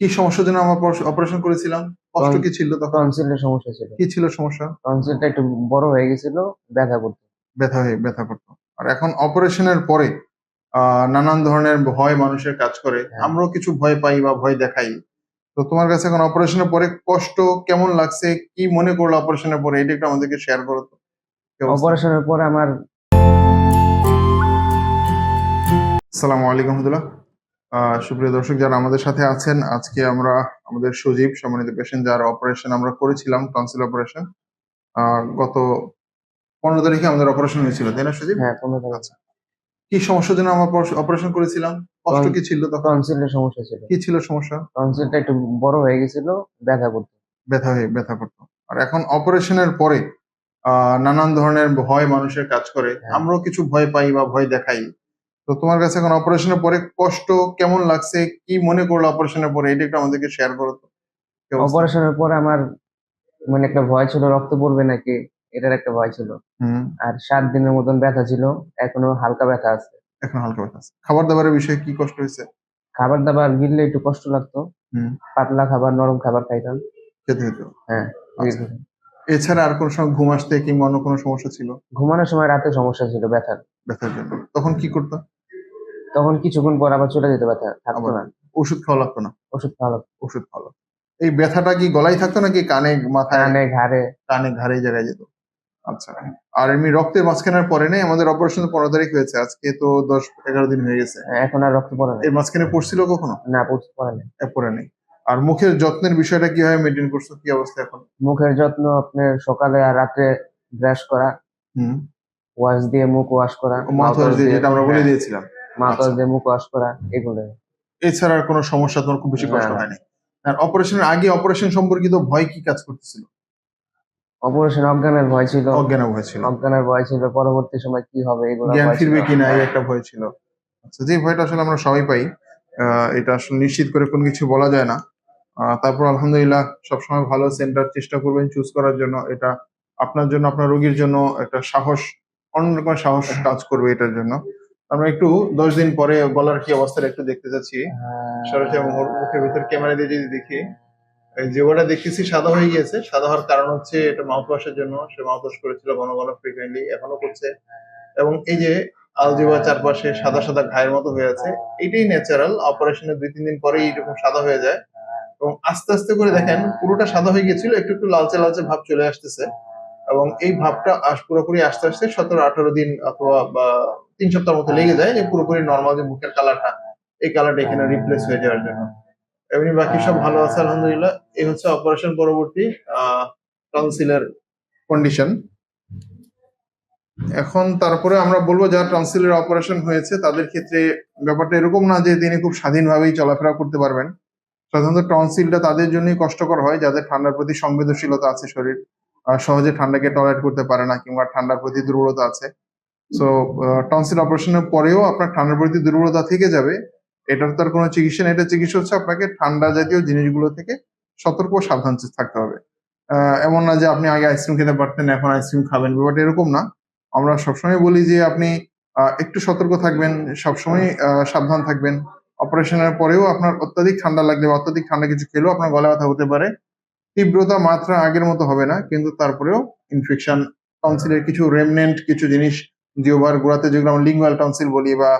কি সমস্যার জন্য আমার অপারেশন করেছিলাম? কষ্ট কি ছিল তখন? টনসিলের সমস্যা ছিল। কি ছিল সমস্যা? টনসিলটা একটু বড় হয়ে গেছিল ব্যথা করতো। ব্যথা হয়ে ব্যথা করতো। আর এখন অপারেশনের পরে নানান ধরনের ভয় মানুষের কাজ করে। হ্যাঁ। আমরাও কিছু ভয় পাই বা ভয় দেখাই। তো তোমার কাছে এখন অপারেশনের পরে কষ্ট কেমন লাগছে? কি মনে করল অপারেশনের পরে? এটা একটু আমাদেরকে শেয়ার করো তো? অপারেশনের পরে আমার আসসালামু আলাইকুম রহমতুল্লাহ। সুপ্রিয় দর্শক যারা আমাদের সাথে আছেন আজকে আমরা আমাদের সজীব সম্মানিত পেশেন্ট যার অপারেশন আমরা করেছিলাম টনসিল অপারেশন গত পনেরো তারিখে আমাদের অপারেশন হয়েছিল তাই না সজীব? হ্যাঁ কোনো ধরনের আচ্ছা। কি সমস্যার জন্য আমরা অপারেশন করেছিলাম? কষ্ট কি ছিল তখন? টনসিলের সমস্যা ছিল। কি ছিল সমস্যা? টনসিলটা একটু বড় হয়ে গেছিল ব্যথা করতো। ব্যথা হয়ে ব্যথা করতো। আর এখন অপারেশনের পরে আহ, নানান ধরনের ভয় মানুষের কাজ করে। হ্যাঁ। আমরাও কিছু ভয় পাই বা ভয় দেখাই। তো তোমার কাছে এখন অপারেশনের পরে কষ্ট কেমন লাগছে? কি মনে করল অপারেশনের পরে? এটা একটু আমাদেরকে শেয়ার করো তো? অপারেশনের পরে আমার মানে একটা ভয় ছিল রক্ত পড়বে নাকি? এটার একটা ভয় ছিল। হুম। আর সাত দিনের মতন ব্যথা ছিল এখনও হালকা ব্যথা আছে। এখন হালকা ব্যথা আছে। খাবার দাবারের বিষয়ে কি কষ্ট হয়েছে? খাবার দাবার গিললে একটু কষ্ট লাগতো। হুম। পাতলা খাবার নরম খাবার খাইতাম। খেতে হতো হ্যাঁ আচ্ছা। এছাড়া আর কোনো সময় ঘুম আসতে কিংবা অন্য কোনো সমস্যা ছিল? ঘুমানোর সময় রাতে সমস্যা ছিল ব্যথার। ব্যথার জন্য। তখন কি করতো? তখন কিছুক্ষণ পর আবার চলে যেতে ব্যথা থাকতো? না ওষুধ খাওয়া লাগতো না। ওষুধ খাওয়া লাগতো। ওষুধ খাওয়া লাগতো। এই ব্যথাটা কি গলায় থাকতো নাকি কানে মাথায়? কানে ঘাড়ে। কানে ঘাড়ে জায়গায় যেত। আচ্ছা। আর এমনি রক্তের মাঝখানের পরে নেই? আমাদের অপারেশন পনেরো তারিখ হয়েছে। আজকে তো দশ এগারো দিন হয়ে গেছে। এখন আর রক্ত পড়ে না। এর মাঝখানে পড়ছিল কখনো? না পড়ে না পরে নেই। আর মুখের যত্নের বিষয়টা কীভাবে মেনটেন করছ? কি অবস্থা এখন? মুখের যত্ন আপনার সকালে আর রাতে ব্রাশ করা হুম। ওয়াশ দিয়ে মুখ ওয়াশ করা মাথার দিয়ে যেটা আমরা বলে হ্যাঁ, দিয়েছিলাম। মাথার আচ্ছা। দিয়ে মুখ ওয়াশ করা এগুলো। এছাড়া আর কোনো সমস্যা তোমার খুব বেশি কষ্ট। হয়নি? আর অপারেশনের আগে অপারেশন সম্পর্কিত ভয় কি কাজ করতেছিল? অপারেশন অজ্ঞানের ভয় ছিল। অজ্ঞান ভয় ছিল। অজ্ঞানের ভয় ছিল। পরবর্তী সময় কি হবে এগুলো জ্ঞান ফিরবে কিনা এই হ্যাঁ, একটা ভয় ছিল। আচ্ছা যে ভয়টা আসলে আমরা সবাই পাই এটা আসলে নিশ্চিত করে কোনো কিছু বলা যায় না। তারপর আলহামদুলিল্লাহ সবসময় ভালো সেন্টার চেষ্টা করবেন চুজ করার জন্য। এটা আপনার জন্য আপনার রোগীর জন্য একটা সাহস অন্যরকম সাহস কাজ করবে এটার জন্য। আমরা একটু দশ দিন পরে গলার কি অবস্থাটা একটু দেখতে চাচ্ছি হ্যাঁ, সরাসরি মুখের ভিতর ক্যামেরা দিয়ে যদি দেখি। এই যে ওটা দেখতেছি সাদা হয়ে গিয়েছে। সাদা হওয়ার কারণ হচ্ছে এটা মাউথ ওয়াশের জন্য। সে মাউথ ওয়াশ করেছিল ঘন ঘন ফ্রিকুয়েন্টলি এখনও করছে। এবং এই যে আলজিবা চারপাশে সাদা সাদা ঘায়ের মতো হয়ে আছে এটাই ন্যাচারাল অপারেশনের দুই তিন দিন পরেই এরকম সাদা হয়ে যায়। এবং আস্তে আস্তে করে দেখেন পুরোটা সাদা হয়ে গেছিল একটু একটু লালচে লালচে ভাব চলে আসতেছে। এবং এই ভাবটা আস পুরোপুরি আস্তে আস্তে সতেরো আঠারো দিন অথবা বা তিন সপ্তাহ মতো লেগে যায় যে পুরোপুরি নর্মাল যে মুখের কালারটা এই কালারটা এখানে রিপ্লেস হয়ে যাওয়ার জন্য। এমনি বাকি সব ভালো আছে আলহামদুলিল্লাহ। এই হচ্ছে অপারেশন পরবর্তী টনসিলের কন্ডিশন এখন তারপরে আমরা বলব যারা টনসিলের অপারেশন হয়েছে তাদের ক্ষেত্রে ব্যাপারটা এরকম না যে তিনি খুব স্বাধীনভাবেই চলাফেরা করতে পারবেন। সাধারণত টনসিলটা তাদের জন্যই কষ্টকর হয় যাদের ঠান্ডার প্রতি সংবেদনশীলতা আছে শরীর। সহজে ঠান্ডাকে টলারেট করতে পারে না কিংবা ঠান্ডার প্রতি দুর্বলতা আছে। সো টনসিল অপারেশনের পরেও আপনার ঠান্ডার প্রতি দুর্বলতা থেকে যাবে। এটার তার কোনো চিকিৎসা নেই। এটা চিকিৎসা হচ্ছে আপনাকে ঠান্ডা জাতীয় জিনিসগুলো থেকে সতর্ক সাবধান থাকতে হবে। এমন না যে আপনি আগে আইসক্রিম খেতে পারতেন, এখন আইসক্রিম খাবেন। ব্যাপারটা এরকম না। আমরা সবসময় বলি যে আপনি একটু সতর্ক থাকবেন, সবসময় সাবধান থাকবেন। অপারেশনের পরেও আপনার অত্যাধিক ঠান্ডা লাগলে বা অত্যাধিক ঠান্ডা কিছু খেলেও আপনার গলা ব্যথা হতে পারে। তীব্রতা মাত্রা আগের মতো হবে না, কিন্তু তারপরেও ইনফেকশন টনসিলের কিছু রেমনেন্ট কিছু জিনিস জিওবার গোড়াতে যেগুলো আমরা লিঙ্গুয়াল টনসিল বলি বা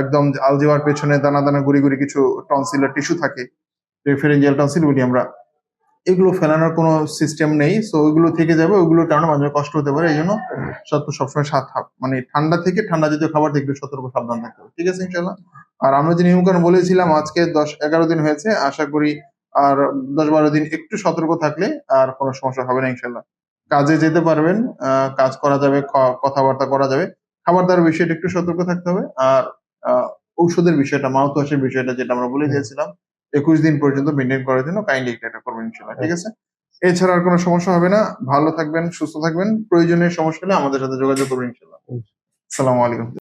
একদম আলজিওয়ার পেছনে দানা দানা গুড়ি গুড়ি কিছু টনসিলের টিস্যু থাকে রেফারেঞ্জিয়াল টনসিল বলি আমরা, এগুলো ফেলানোর কোনো সিস্টেম নেই সো ওইগুলো থেকে যাবে, ওইগুলোর কারণে মাঝে কষ্ট হতে পারে, এই জন্য সত্য সবসময় সাত মানে ঠান্ডা থেকে ঠান্ডা জাতীয় খাবার থেকে একটু সতর্ক সাবধান থাকতে হবে, ঠিক আছে ইনশাল্লাহ আর আমরা যে নিয়মকানুন বলেছিলাম, আজকে দশ এগারো দিন হয়েছে, আশা করি আর দশ বারো দিন একটু সতর্ক থাকলে আর কোনো সমস্যা হবে না ইনশাল্লাহ কাজে যেতে পারবেন কাজ করা যাবে কথাবার্তা করা যাবে খাবার দাবার বিষয়টা একটু সতর্ক থাকতে হবে। আর আহ, ঔষধের বিষয়টা মাউথ ওয়াশের বিষয়টা যেটা আমরা বলে দিয়েছিলাম একুশ দিন পর্যন্ত মেনটেন করার জন্য কাইন্ডলি এটা করবেন ইনশাল্লাহ ঠিক আছে? এছাড়া আর কোনো সমস্যা হবে না। ভালো থাকবেন সুস্থ থাকবেন। প্রয়োজনীয় সমস্যা হলে আমাদের সাথে যোগাযোগ করবেন ইনশাল্লাহ আসসালামু আলাইকুম।